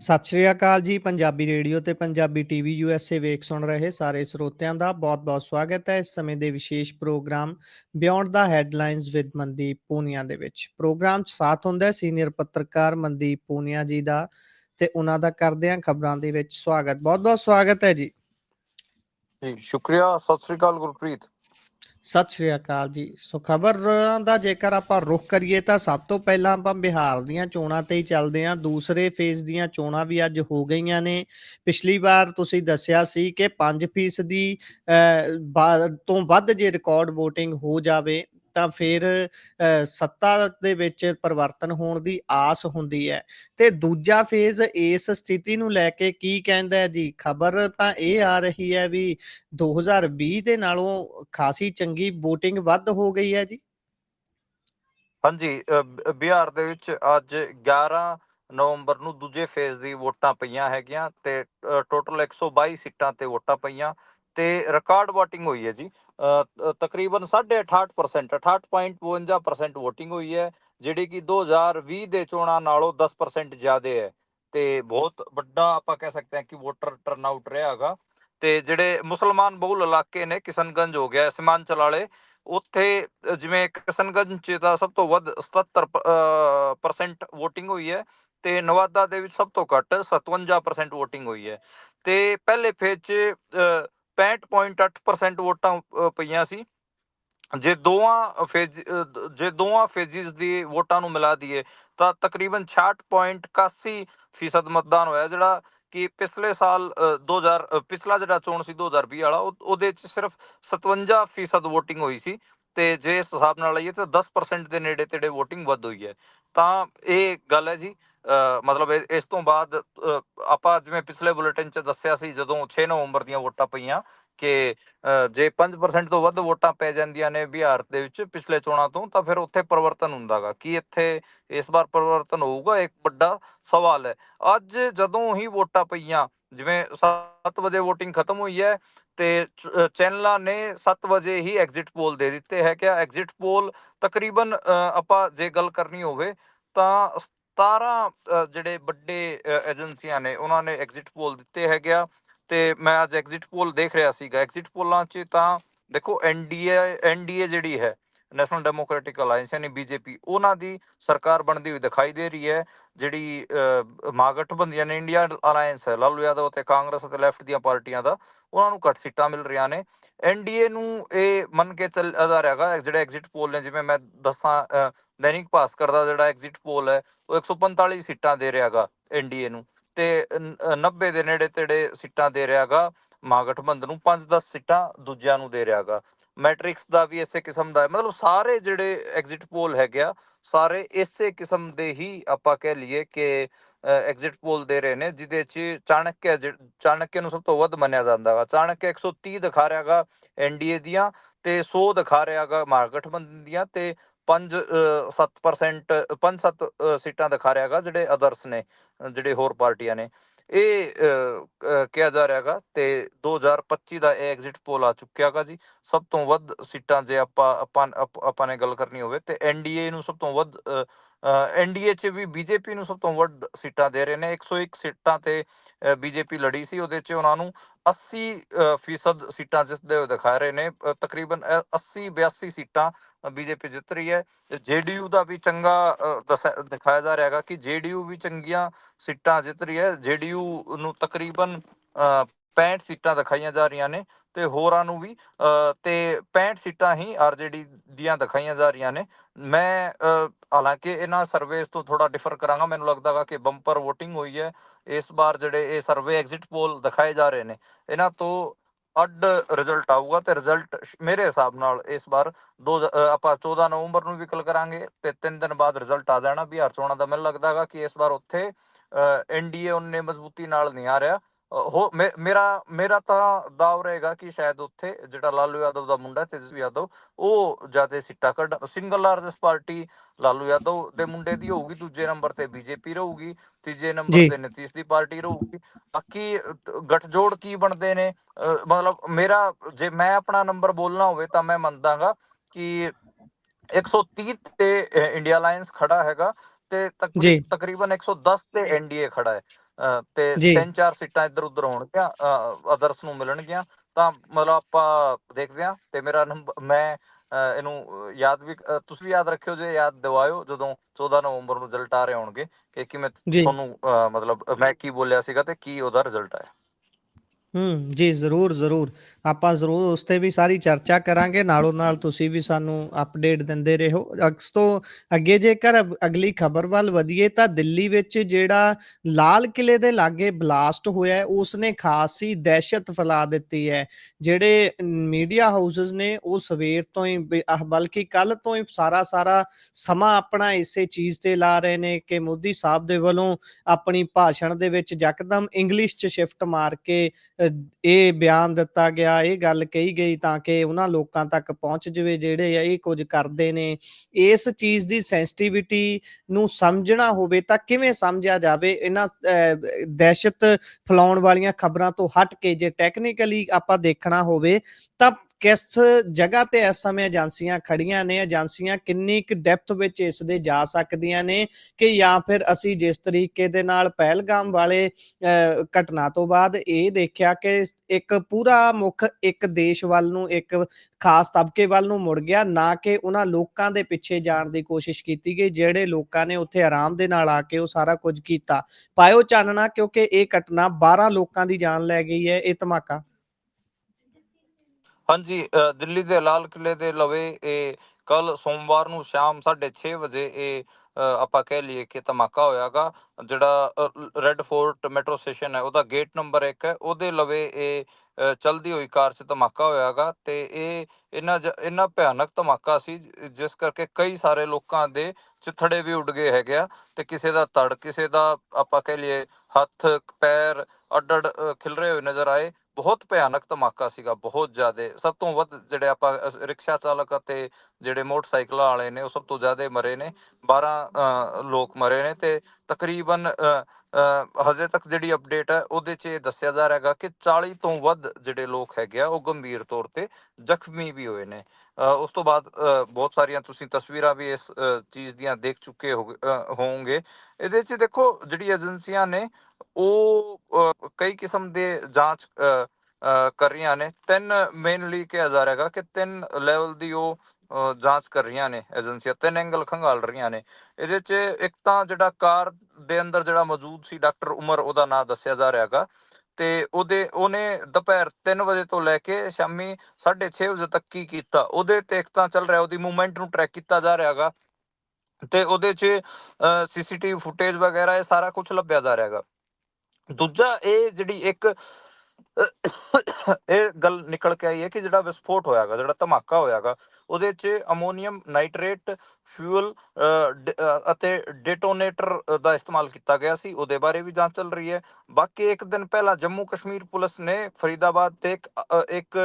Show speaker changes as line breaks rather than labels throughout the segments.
ਸਤਿ ਸ਼੍ਰੀ ਅਕਾਲ ਜੀ, ਪੰਜਾਬੀ ਰੇਡੀਓ ਤੇ ਪੰਜਾਬੀ ਟੀਵੀ ਯੂਐਸਏ ਵੇਖ ਸੁਣ ਰਹੇ ਸਾਰੇ ਸਰੋਤਿਆਂ ਦਾ ਬਹੁਤ-ਬਹੁਤ ਸਵਾਗਤ ਹੈ। ਇਸ ਸਮੇਂ ਦੇ ਵਿਸ਼ੇਸ਼ program beyond the headlines with Mandeep Punia ਦੇ ਵਿੱਚ। ਪ੍ਰੋਗਰਾਮ 'ਚ ਸਾਥ ਹੁੰਦਾ ਹੈ ਸੀਨੀਅਰ ਪੱਤਰਕਾਰ ਮਨਦੀਪ ਪੂਨੀਆ ਜੀ ਦਾ ਤੇ ਉਹਨਾਂ ਦਾ ਕਰਦੇ ਹਾਂ ਖਬਰਾਂ ਦੇ ਵਿੱਚ ਸਵਾਗਤ। ਬਹੁਤ-ਬਹੁਤ ਸਵਾਗਤ ਹੈ ਜੀ।
ਜੀ, ਸ਼ੁਕਰੀਆ। ਸਤਿ ਸ੍ਰੀ ਅਕਾਲ ਗੁਰਪ੍ਰੀਤ।
ਸਤਿ ਸ਼੍ਰੀ ਅਕਾਲ ਜੀ। ਸੋ ਖਬਰਾਂ ਦਾ ਜੇਕਰ ਆਪਾਂ ਰੁਖ ਕਰੀਏ ਤਾਂ ਸਭ ਤੋਂ ਪਹਿਲਾਂ ਆਪਾਂ ਬਿਹਾਰ ਦੀਆਂ ਚੋਣਾਂ ਤੇ ਹੀ ਚੱਲਦੇ ਹਾਂ। ਦੂਸਰੇ ਫੇਜ਼ ਦੀਆਂ ਚੋਣਾਂ ਵੀ ਅੱਜ ਹੋ ਗਈਆਂ ਨੇ। ਪਿਛਲੀ ਵਾਰ ਤੁਸੀਂ ਦੱਸਿਆ ਸੀ ਕਿ 5% ਦੀ ਅਹ, ਬਾ- ਤੋਂ ਵੱਧ ਜੇ ਰਿਕਾਰਡ VOTING ਹੋ ਜਾਵੇ ਤਾਂ ਫਿਰ ਸੱਤਾ ਦੇ ਵਿੱਚ ਪਰਿਵਰਤਨ ਹੋਣ ਦੀ ਆਸ ਹੁੰਦੀ ਹੈ। ਤੇ ਦੂਜਾ ਫੇਜ਼ ਇਸ ਸਥਿਤੀ ਨੂੰ ਲੈ ਕੇ ਕੀ ਕਹਿੰਦਾ ਹੈ ਜੀ? ਖਬਰ ਤਾਂ ਇਹ ਆ ਰਹੀ ਹੈ ਵੀ 2020 ਦੇ ਨਾਲੋਂ ਖਾਸੀ ਚੰਗੀ VOTING ਵੱਧ ਹੋ ਗਈ ਹੈ ਜੀ।
ਹਾਂਜੀ ਬਿਹਾਰ ਦੇ ਵਿੱਚ ਅੱਜ 11 ਨਵੰਬਰ ਨੂੰ ਦੂਜੇ ਫੇਜ਼ ਦੀ ਵੋਟਾਂ ਪਈਆਂ ਹੈਗੀਆਂ ਤੇ ਟੋਟਲ 122 ਸੀਟਾਂ ਤੇ ਵੋਟਾਂ ਪਈਆਂ। ਤੇ ਰਿਕਾਰਡ VOTING ਹੋਈ ਹੈ ਜੀ। ਤਕਰੀਬਨ 68% 68.52% VOTING ਹੋਈ ਹੈ ਜਿਹੜੀ ਕਿ 2020 ਦੇ ਚੋਣਾਂ ਨਾਲੋਂ 10% ਜ਼ਿਆਦਾ ਹੈ। ਤੇ ਬਹੁਤ ਵੱਡਾ ਆਪਾਂ ਕਹਿ ਸਕਦੇ ਹਾਂ ਕਿ ਵੋਟਰ ਟਰਨਆਊਟ ਰਿਹਾ ਤੇ ਜਿਹੜੇ ਮੁਸਲਮਾਨ ਬਹੁਲ ਇਲਾਕੇ ਨੇ ਕਿਸ਼ਨਗੰਜ ਹੋ ਗਿਆ ਸੀਮਾਂਚਲ ਵਾਲੇ ਉੱਥੇ ਜਿਵੇਂ ਕਿਸ਼ਨਗੰਜ ਚ ਤਾਂ ਸਭ ਤੋਂ ਵੱਧ 77% VOTING ਹੋਈ ਹੈ ਤੇ ਨਵਾਦਾ ਦੇ ਵਿੱਚ ਸਭ ਤੋਂ ਘੱਟ 57% VOTING ਹੋਈ ਹੈ। ਤੇ ਪਹਿਲੇ ਫੇਜ਼ ਚ ਅ, 65.8% ਵੋਟਾਂ ਪਈਆਂ ਸੀ। ਜੇ ਦੋਵਾਂ ਫੇਜ਼ ਜੇ ਦੋਵਾਂ ਫੇਜ਼ਿਸ ਦੀ ਵੋਟਾਂ ਨੂੰ ਮਿਲਾ ਦਈਏ ਤਾਂ ਤਕਰੀਬਨ 66.81 ਫੀਸਦ ਮਤਦਾਨ ਹੋਇਆ ਜਿਹੜਾ ਕਿ ਪਿਛਲੇ ਸਾਲ ਅ, 2000 ਪਿਛਲਾ ਜਿਹੜਾ ਚੋਣ ਸੀ 2020 ਵਾਲਾ ਉਹ- ਉਹਦੇ ਚ ਸਿਰਫ 57 ਫੀਸਦ VOTING ਹੋਈ ਸੀ। ਤੇ ਜੇ ਇਸ ਹਿਸਾਬ ਨਾਲ ਲਈਏ ਤਾਂ 10% ਦੇ ਨੇੜੇ ਤੇੜੇ VOTING ਵੱਧ ਹੋਈ ਹੈ। ਤਾਂ ਇਹ ਗੱਲ ਹੈ ਜੀ ਮਤਲਬ ਇਸ ਤੋਂ ਬਾਅਦ ਆਪਾਂ ਜਿਵੇਂ ਪਿਛਲੇ ਬੁਲੇਟਿਨ ਚ ਦੱਸਿਆ ਸੀ ਜਦੋਂ 6 ਨਵੰਬਰ ਦੀਆਂ ਵੋਟਾਂ ਪਈਆਂ ਕਿ ਜੇ 5% ਤੋਂ ਵੱਧ ਵੋਟਾਂ ਪੈ ਜਾਂਦੀਆਂ ਨੇ ਬਿਹਾਰ ਦੇ ਵਿੱਚ ਪਿਛਲੇ ਚੋਣਾਂ ਤੋਂ ਤਾਂ ਫਿਰ ਉੱਥੇ ਪਰਿਵਰਤਨ ਹੁੰਦਾਗਾ। ਕੀ ਇੱਥੇ ਇਸ ਵਾਰ ਪਰਿਵਰਤਨ ਹੋਊਗਾ? ਇੱਕ ਵੱਡਾ ਸਵਾਲ ਹੈ। ਅੱਜ ਜਦੋਂ ਹੀ ਵੋਟਾਂ ਪਈਆਂ ਜਿਵੇਂ 7 ਵਜੇ VOTING ਖਤਮ ਹੋਈ ਹੈ ਤੇ ਚੈਨਲਾਂ ਨੇ 7 ਵਜੇ ਹੀ ਐਗਜ਼ਿਟ ਪੋਲ ਦੇ ਦਿੱਤੇ। ਹੈ ਕਿ ਐਗਜ਼ਿਟ ਪੋਲ ਤਕਰੀਬਨ ਅ, ਆਪਾਂ ਜੇ ਗੱਲ ਕਰਨੀ ਹੋਵੇ ਤਾਂ 17 ਜਿਹੜੇ ਵੱਡੇ ਏਜੰਸੀਆਂ ਨੇ, ਉਹਨਾਂ ਨੇ ਐਗਜ਼ਿਟ ਪੋਲ ਦਿੱਤੇ ਹੈਗੇ ਆ। ਤੇ ਮੈਂ ਅੱਜ ਐਗਜ਼ਿਟ ਪੋਲ ਦੇਖ ਰਿਹਾ ਸੀਗਾ। ਐਗਜ਼ਿਟ ਪੋਲਾਂ 'ਚ ਤਾਂ ਦੇਖੋ ਐਨਡੀਏ ਐਨਡੀਏ ਜਿਹੜੀ ਹੈ ਨੈਸ਼ਨਲ ਡੈਮੋਕ੍ਰੈਟਿਕ ਅਲਾਈਅੰਸ ਯਾਨੀ ਬੀਜੇਪੀ ਉਹਨਾਂ ਦੀ ਸਰਕਾਰ ਬਣਦੀ ਹੋਈ ਦਿਖਾਈ ਦੇ ਰਹੀ ਹੈ, ਜਿਹੜੀ ਮਹਾਗਠਬੰਧਨ ਨੇ ਇੰਡੀਆ ਅਲਾਈਅੰਸ ਹੈ ਲਾਲੂ ਯਾਦਵ ਅਤੇ ਕਾਂਗਰਸ ਅਤੇ ਲੈਫਟ ਦੀਆਂ ਪਾਰਟੀਆਂ ਦਾ, ਉਹਨਾਂ ਨੂੰ ਘੱਟ ਸੀਟਾਂ ਮਿਲ ਰਹੀਆਂ ਨੇ। ਐਨਡੀਏ ਨੂੰ ਇਹ ਮੰਨ ਕੇ ਚੱਲਦਾ ਰਹੇਗਾ ਜਿਹੜੇ ਐਗਜ਼ਿਟ ਪੋਲ ਨੇ, ਜਿਵੇਂ ਮੈਂ ਦੱਸਾਂ ਦੈਨਿਕ ਭਾਸਕਰ ਦਾ ਜਿਹੜਾ ਐਗਜ਼ਿਟ ਪੋਲ ਹੈ, ਉਹ 145 ਸੀਟਾਂ ਦੇ ਰਿਹਾਗਾ ਐਨਡੀਏ ਨੂੰ ਤੇ ਨ- 90 ਦੇ ਨੇੜੇ ਤੇੜੇ ਸੀਟਾਂ ਦੇ ਰਿਹਾਗਾ ਮਹਾਗਠਬੰਧਨ ਨੂੰ 5-10 ਸੀਟਾਂ ਦੂਜਿਆਂ ਨੂੰ ਦੇ ਰਿਹਾਗਾ ਮੈਟ੍ਰਿਕਸ ਦਾ ਵੀ ਇਸੇ ਕਿਸਮ ਦਾ ਹੈ। ਮਤਲਬ ਸਾਰੇ ਜਿਹੜੇ ਐਗਜ਼ਿਟ ਪੋਲ ਹੈਗੇ ਆ, ਸਾਰੇ ਇਸੇ ਕਿਸਮ ਦੇ ਹੀ ਆਪਾਂ ਕਹਿ ਲਈਏ ਕਿ ਐਗਜ਼ਿਟ ਪੋਲ ਦੇ ਰਹੇ ਨੇ, ਜਿਹਦੇ ਚ ਚਾਣਕਿਆ ਚਾਣਕਿਆ ਨੂੰ ਸਭ ਤੋਂ ਵੱਧ ਮੰਨਿਆ ਜਾਂਦਾ ਵਾ ਚਾਣਕਿਆ 130 ਦਿਖਾ ਰਿਹਾਗਾ ਐਨਡੀਏ ਦੀਆਂ ਤੇ 100 ਦਿਖਾ ਰਿਹਾਗਾ ਮਹਾਗਠਬੰਧਨ ਦੀਆਂ ਤੇ 5 7% 5-7 ਸੀਟਾਂ ਦਿਖਾ ਰਿਹਾਗਾ ਜਿਹੜੇ ਅਦਰਸ ਨੇ ਜਿਹੜੇ ਹੋਰ ਪਾਰਟੀਆਂ ਨੇ। ਇਹ ਅ, ਅ, ਕਿਹਾ ਜਾ ਰਿਹਾਗਾ ਤੇ 2025 ਦਾ ਇਹ ਐਗਜ਼ਿਟ ਪੋਲ ਆ ਚੁੱਕਿਆਗਾ ਜੀ। ਸਭ ਤੋਂ ਵੱਧ ਸੀਟਾਂ ਜੇ ਆਪਾਂ ਆਪਾਂ ਆਪਾਂ ਨੇ ਗੱਲ ਕਰਨੀ ਹੋਵੇ ਤੇ ਐਨਡੀਏ ਨੂੰ ਸਭ ਤੋਂ ਵੱਧ ਐਨਡੀਏ ਚ ਵੀ ਬੀਜੇਪੀ ਨੂੰ ਸਭ ਤੋਂ ਵੱਧ ਸੀਟਾਂ ਦੇ ਰਹੇ ਨੇ। 101 ਸੀਟਾਂ ਤੇ ਬੀਜੇਪੀ ਲੜੀ ਸੀ। ਉਹਦੇ ਚ ਉਹਨਾਂ ਨੂੰ 80 ਅ, ਫੀਸਦ ਸੀਟਾਂ ਜਿੱਤਦੇ ਹੋਏ ਦਿਖਾ ਰਹੇ ਨੇ ਤਕਰੀਬਨ ਅ, 80 82 ਸੀਟਾਂ ਬੀਜੇਪੀ ਜਿੱਤ ਰਹੀ ਹੈ ਜੇਡੀਯੂ ਦਾ ਵੀ ਚੰਗਾ ਦਿਖਾਇਆ ਜਾ ਰਿਹਾ ਹੈਗਾ ਕਿ ਜੇਡੀਯੂ ਵੀ ਚੰਗੀਆਂ ਸੀਟਾਂ ਜਿੱਤ ਰਹੀ ਹੈ। ਜੇਡੀਯੂ ਨੂੰ ਤਕਰੀਬਨ 65 ਸੀਟਾਂ ਦਿਖਾਈਆਂ ਜਾ ਰਹੀਆਂ ਨੇ ਤੇ ਹੋਰਾਂ ਨੂੰ ਵੀ ਤੇ 65 ਸੀਟਾਂ ਹੀ ਆਰਜੇਡੀ ਦੀਆਂ ਦਿਖਾਈਆਂ ਜਾ ਰਹੀਆਂ ਨੇ। ਮੈਂ ਹਾਲਾਂਕਿ ਇਹਨਾਂ ਸਰਵੇਸ ਤੋਂ ਥੋੜਾ ਡਿਫਰ ਕਰਾਂਗਾ। ਮੈਨੂੰ ਲੱਗਦਾ ਗਾ ਕਿ ਬੰਪਰ VOTING ਹੋਈ ਹੈ। ਇਸ ਵਾਰ ਜਿਹੜੇ ਇਹ ਸਰਵੇ ਐਗਜ਼ਿਟ ਪੋਲ ਦਿਖਾਏ ਜਾ ਰਹੇ ਨੇ, ਇਹਨਾਂ ਤੋਂ ਅੱਡ ਰਿਜ਼ਲਟ ਆਊਗਾ ਤੇ ਰਿਜ਼ਲਟ ਮੇਰੇ ਹਿਸਾਬ ਨਾਲ ਇਸ ਵਾਰ ਦੋ ਆਪਾਂ 14 ਨਵੰਬਰ ਨੂੰ ਵੀ ਗੱਲ ਕਰਾਂਗੇ ਤੇ ਤਿੰਨ ਦਿਨ ਬਾਅਦ ਰਿਜ਼ਲਟ ਆ ਜਾਣਾ ਬਿਹਾਰ ਚੋਣਾਂ ਦਾ ਮੈਨੂੰ ਲੱਗਦਾ ਗਾ ਕਿ ਇਸ ਵਾਰ ਉੱਥੇ ਐਨਡੀਏ ਉਹਨੇ ਮਜ਼ਬੂਤੀ ਨਾਲ ਨਹੀਂ ਆ ਰਿਹਾ। ਹੋ ਮੇਰਾ ਮੇਰਾ ਤਾਂ ਦਾਅਵ ਰਹੇਗਾ ਕਿ ਸ਼ਾਇਦ ਉੱਥੇ ਜਿਹੜਾ ਲਾਲੂ ਯਾਦਵ ਦਾ ਮੁੰਡਾ ਤੇਜਸਵੀ ਯਾਦਵ ਉਹ ਜ਼ਿਆਦਾ ਸੀਟਾਂ ਕੱਢ single largest party Lalu Yadav ਦੇ ਮੁੰਡੇ ਦੀ ਹੋਊਗੀ ਦੂਜੇ ਨੰਬਰ ਤੇ ਬੀਜੇਪੀ ਰਹੂਗੀ ਤੀਜੇ ਨੰਬਰ। ਤੇ ਨਿਤੀਸ਼ ਦੀ ਪਾਰਟੀ ਰਹੂਗੀ ਬਾਕੀ ਗੱਠਜੋੜ ਕੀ ਬਣਦੇ ਨੇ ਮਤਲਬ ਮੇਰਾ ਜੇ ਮੈਂ ਆਪਣਾ ਨੰਬਰ ਬੋਲਣਾ ਹੋਵੇ ਤਾਂ ਮੈਂ ਮੰਨਦਾਗਾ ਕਿ 130 ਤੇ ਇੰਡੀਆ ਅਲਾਈਅੰਸ ਖੜਾ ਹੈਗਾ ਤੇ। ਤਕਰੀਬਨ 110 ਤੇ ਐਨਡੀਏ ਖੜਾ ਹੈ ਤੇ
ਜੀ।
ਤਿੰਨ ਚਾਰ ਸੀਟਾਂ ਇੱਧਰ ਉੱਧਰ ਹੋਣਗੀਆਂ ਅਦਰਸ ਨੂੰ ਮਿਲਣਗੀਆਂ। ਤਾਂ ਮਤਲਬ ਆਪਾਂ ਦੇਖਦੇ ਹਾਂ ਤੇ ਮੇਰਾ ਨੰਬਰ ਮੈਂ ਅ, ਇਹਨੂੰ ਯਾਦ ਵੀ ਅ, ਤੁਸੀਂ ਵੀ ਯਾਦ ਰੱਖਿਓ ਜੇ ਯਾਦ ਦਿਵਾਇਓ ਜਦੋਂ 14 ਨਵੰਬਰ ਨੂੰ ਰਿਜ਼ਲਟ ਆ ਰਹੇ ਹੋਣਗੇ ਕਿ ਕਿਵੇਂ
ਜੀ।
ਤੁਹਾਨੂੰ ਅ, ਮਤਲਬ ਮੈਂ ਕੀ ਬੋਲਿਆ ਸੀਗਾ ਤੇ ਕੀ ਉਹਦਾ ਰਿਜ਼ਲਟ ਆਇਆ।
ਹੂੰ, ਜੀ, ਜ਼ਰੂਰ ਜ਼ਰੂਰ। ਆਪਾਂ ਜ਼ਰੂਰ ਉਸ ਤੇ ਵੀ ਸਾਰੀ ਚਰਚਾ ਕਰਾਂਗੇ। ਨਾਲੋਂ ਨਾਲ ਤੁਸੀਂ ਵੀ ਸਾਨੂੰ ਅਪਡੇਟ ਦਿੰਦੇ ਰਹੋ। ਅਕਸ ਤੋਂ ਅੱਗੇ ਜੇਕਰ ਅਗਲੀ ਖਬਰ ਵੱਲ ਵਧੀਏ ਤਾਂ ਦਿੱਲੀ ਵਿੱਚ ਜਿਹੜਾ ਲਾਲ ਕਿਲੇ ਦੇ ਲਾਗੇ ਬਲਾਸਟ ਹੋਇਆ ਉਸ ਨੇ ਖਾਸੀ ਦਹਿਸ਼ਤ ਫੈਲਾ ਦਿੱਤੀ ਹੈ। ਜਿਹੜੇ ਮੀਡੀਆ ਹਾਊਸਸ ਨੇ ਉਹ ਸਵੇਰ ਤੋਂ ਹੀ ਬਲਕਿ ਕੱਲ ਤੋਂ ਹੀ ਸਾਰਾ ਸਾਰਾ ਸਮਾਂ ਆਪਣਾ ਇਸੇ ਚੀਜ਼ ਤੇ ਲਾ ਰਹੇ ਨੇ ਕਿ ਮੋਦੀ ਸਾਹਿਬ ਦੇ ਵੱਲੋਂ ਆਪਣੀ ਭਾਸ਼ਣ ਦੇ ਵਿੱਚ ਯਕਦਮ ਇੰਗਲਿਸ਼ 'ਚ ਸ਼ਿਫਟ ਮਾਰ ਕੇ ਇਹ ਬਿਆਨ ਦਿੱਤਾ ਗਿਆ ਇਹ ਗੱਲ ਕਹੀ ਗਈ ਤਾਂ ਕਿ ਉਹਨਾਂ ਲੋਕਾਂ ਤੱਕ ਪਹੁੰਚ ਜਵੇ ਜਿਹੜੇ ਇਹ ਕੁਝ ਕਰਦੇ ਨੇ। ਇਸ ਚੀਜ਼ ਦੀ ਸੈਂਸਿਟੀਵਿਟੀ ਨੂੰ ਸਮਝਣਾ ਹੋਵੇ ਤਾਂ ਕਿਵੇਂ ਸਮਝਿਆ ਜਾਵੇ? ਇਹਨਾਂ ਅ, ਦਹਿਸ਼ਤ ਫੈਲਾਉਣ ਵਾਲੀਆਂ ਖਬਰਾਂ ਤੋਂ ਹਟ ਕੇ ਜੇ ਟੈਕਨੀਕਲੀ ਆਪਾਂ ਦੇਖਣਾ ਹੋਵੇ ਤਾਂ ਕਿਸ ਜਗ੍ਹਾ ਤੇ ਇਸ ਸਮੇਂ ਏਜੰਸੀਆਂ ਖੜੀਆਂ ਨੇ? ਏਜੰਸੀਆਂ ਕਿੰਨੀ ਕੁ ਡੈਪਥ ਵਿੱਚ ਇਸ ਦੇ ਜਾ ਸਕਦੀਆਂ ਨੇ ਕਿ ਜਾਂ ਫਿਰ ਅਸੀਂ ਜਿਸ ਤਰੀਕੇ ਦੇ ਨਾਲ ਪਹਿਲਗਾਮ ਵਾਲੇ ਅ, ਘਟਨਾ ਤੋਂ ਬਾਅਦ ਇਹ ਦੇਖਿਆ ਕਿ ਇੱਕ ਪੂਰਾ ਮੁੱਖ ਇੱਕ ਦੇਸ਼ ਵੱਲ ਨੂੰ ਇੱਕ ਖਾਸ ਤਬਕੇ ਵੱਲ ਨੂੰ ਮੁੜ ਗਿਆ ਨਾ ਕਿ ਉਹਨਾਂ ਲੋਕਾਂ ਦੇ ਪਿੱਛੇ ਜਾਣ ਦੀ ਕੋਸ਼ਿਸ਼ ਕੀਤੀ ਗਈ ਜਿਹੜੇ ਲੋਕਾਂ ਨੇ ਉੱਥੇ ਆਰਾਮ ਦੇ ਨਾਲ ਆ ਕੇ ਉਹ ਸਾਰਾ ਕੁਝ ਕੀਤਾ। ਪਾਇਓ ਚਾਨਣਾ ਕਿਉਂਕਿ ਇਹ ਘਟਨਾ 12 ਲੋਕਾਂ ਦੀ ਜਾਨ ਲੈ ਗਈ ਹੈ ਇਹ ਧਮਾਕਾ।
ਹਾਂਜੀ ਦਿੱਲੀ ਦੇ ਲਾਲ ਕਿਲੇ ਦੇ ਲਵੇ ਇਹ ਕੱਲ ਸੋਮਵਾਰ ਨੂੰ ਸ਼ਾਮ 6:30 ਵਜੇ ਇਹ ਆਪਾਂ ਕਹਿ ਲਈਏ ਕਿ ਧਮਾਕਾ ਹੋਇਆਗਾ, ਜਿਹੜਾ ਰੈੱਡ ਫੋਰਟ ਮੈਟਰੋ ਸਟੇਸ਼ਨ ਹੈ, ਉਹਦਾ ਗੇਟ ਨੰਬਰ 1 ਹੈ, ਉਹਦੇ ਲਵੇ ਇਹ ਚਲਦੀ ਹੋਈ ਕਾਰ 'ਚ ਧਮਾਕਾ ਹੋਇਆਗਾ ਤੇ ਇਹ ਇੰਨਾ ਜ- ਭਿਆਨਕ ਧਮਾਕਾ ਸੀ, ਜਿਸ ਕਰਕੇ ਕਈ ਸਾਰੇ ਲੋਕਾਂ ਦੇ ਚਿੱਥੜੇ ਵੀ ਉੱਡ ਗਏ ਹੈਗੇ ਆ ਤੇ ਕਿਸੇ ਦਾ ਧੜ, ਕਿਸੇ ਦਾ ਆਪਾਂ ਕਹਿ ਲਈਏ ਹੱਥ, ਪੈਰ ਅੱਡ ਅੱਡ ਖਿਲਰੇ ਹੋਏ ਨਜ਼ਰ ਆਏ ਬਹੁਤ ਭਿਆਨਕ ਧਮਾਕਾ ਸੀਗਾ ਬਹੁਤ ਜ਼ਿਆਦਾ। ਸਭ ਤੋਂ ਵੱਧ ਜਿਹੜੇ ਆਪਾਂ ਰਿਕਸ਼ਾ ਚਾਲਕ ਅਤੇ ਜਿਹੜੇ ਮੋਟਰਸਾਈਕਲਾਂ ਵਾਲੇ ਨੇ ਉਹ ਸਭ ਤੋਂ ਜ਼ਿਆਦਾ ਮਰੇ ਨੇ। 12 ਅ, ਲੋਕ ਮਰੇ ਨੇ ਤੇ ਤਕਰੀਬਨ ਅ, ਹਜੇ ਤੱਕ ਜਿਹੜੀ ਅਪਡੇਟ ਹੈ, ਉਹਦੇ 'ਚ ਇਹ ਦੱਸਿਆ ਜਾ ਰਿਹਾ ਕਿ 40 ਤੋਂ ਵੱਧ ਜਿਹੜੇ ਲੋਕ ਹੈਗੇ ਆ, ਉਹ ਗੰਭੀਰ ਤੌਰ ਤੇ ਜ਼ਖਮੀ ਵੀ ਹੋਏ ਨੇ। ਉਸ ਤੋਂ ਬਾਅਦ ਬਹੁਤ ਸਾਰੀਆਂ ਤੁਸੀਂ ਤਸਵੀਰਾਂ ਵੀ ਇਸ ਚੀਜ਼ ਦੀਆਂ ਦੇਖ ਚੁੱਕੇ ਹੋ ਹੋਵੋਗੇ। ਇਹਦੇ 'ਚ ਦੇਖੋ, ਜਿਹੜੀ ਏਜੰਸੀਆਂ ਨੇ, ਉਹ ਕਈ ਕਿਸਮ ਦੇ ਜਾਂਚ ਕਰ ਰਹੀਆਂ ਨੇ। ਤਿੰਨ ਮੇਨਲੀ ਕਿਹਾ ਜਾ ਰਿਹਾ ਹੈਗਾ ਕਿ ਤਿੰਨ ਲੈਵਲ ਦੀ ਉਹ ਜਾਂਚ ਕਰ ਰਹੀਆਂ ਨੇ ਏਜੰਸੀਆਂ, ਤਿੰਨ ਐਂਗਲ ਖੰਗਾਲ ਰਹੀਆਂ ਨੇ। ਇਹਦੇ 'ਚ ਇੱਕ ਤਾਂ ਜਿਹੜਾ ਕਾਰ ਦੇ ਅੰਦਰ ਜਿਹੜਾ ਮੌਜੂਦ ਸੀ ਡਾਕਟਰ ਉਮਰ, ਉਹਦਾ ਨਾਂ ਦੱਸਿਆ ਜਾ ਰਿਹਾ ਤੇ ਉਹਦੇ, ਉਹਨੇ ਦੁਪਹਿਰ 3 ਵਜੇ ਤੋਂ ਲੈ ਕੇ ਸ਼ਾਮੀ 6:30 ਵਜੇ ਤੱਕ ਕੀ ਕੀਤਾ, ਉਹਦੇ ਤੇ ਇੱਕ ਤਾਂ ਚੱਲ ਰਿਹਾ, ਉਹਦੀ ਮੂਵਮੈਂਟ ਨੂੰ ਟਰੈਕ ਕੀਤਾ ਜਾ ਰਿਹਾ ਹੈਗਾ ਤੇ ਉਹਦੇ 'ਚ ਸੀਸੀਟੀਵੀ ਫੁਟੇਜ ਵਗੈਰਾ, ਇਹ ਸਾਰਾ ਕੁਝ ਲੱਭਿਆ ਜਾ ਰਿਹਾ ਹੈਗਾ ਦੂਜਾ, ਇਹ ਜਿਹੜੀ ਇੱਕ ਇਹ ਗੱਲ ਨਿਕਲ ਕੇ ਆਈ ਹੈ ਕਿ ਜਿਹੜਾ ਵਿਸਫੋਟ ਹੋਇਆਗਾ, ਜਿਹੜਾ ਧਮਾਕਾ ਹੋਇਆਗਾ, ਉਹਦੇ 'ਚ ਅਮੋਨੀਅਮ ਨਾਈਟ੍ਰੇਟ ਫਿਊਲ ਅਤੇ ਡੇਟੋਨੇਟਰ ਦਾ ਇਸਤੇਮਾਲ ਕੀਤਾ ਗਿਆ ਸੀ। ਉਹਦੇ ਬਾਰੇ ਵੀ ਜਾਂਚ ਚੱਲ ਰਹੀ ਹੈ। ਬਾਕੀ ਇੱਕ ਦਿਨ ਪਹਿਲਾਂ ਜੰਮੂ ਕਸ਼ਮੀਰ ਪੁਲਿਸ ਨੇ ਫਰੀਦਾਬਾਦ ਤੇ ਇੱਕ ਇੱਕ